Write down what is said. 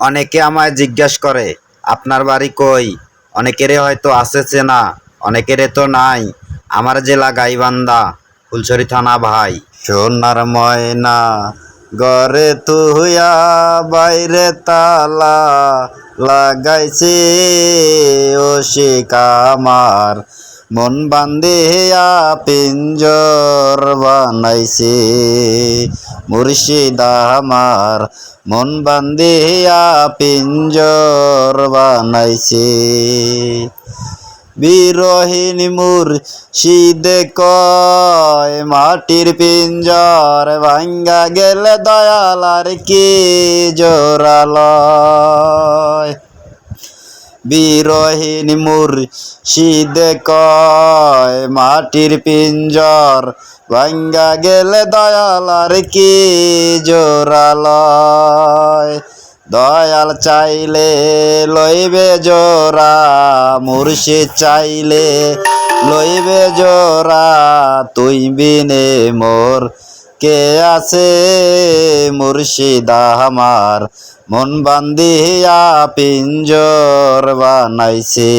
অনেকে আমায় জিজ্ঞেস করে, আপনার বাড়ি কই? অনেকেরে হয়তো আছে চেনা অনেকেরে তো নাই। আমার জেলা গাইবান্ধা, ফুলছড়ি থানা ভাই। সোনার ময়না গড়ে তুহিয়া বাইরে তালা লাগাইছে, ও কামার মন বান্ধিয়া পিঞ্জর বানাইছে। মুর্শিদ আমার মন বান্ধিয়া পিঞ্জর বানাইছে। বিরহীন মুর্শিদে কয়, মাটির পিঞ্জর ভাঙ্গা গেলে দয়াল আর কি জোরালয়? বিরহীন মুর্শিদে কয়, মাটির পিঞ্জর ভাঙ্গা গেলে দয়াল আর কি জোরালয়? দয়াল চাইলে লইবে জোরা মুর্শিদ চাইলে লইবে জোরা তুই বিনে মোর কে আছে মুর্শিদা আমার? মন বান্ধিয়া পিঞ্জর বানাইছে।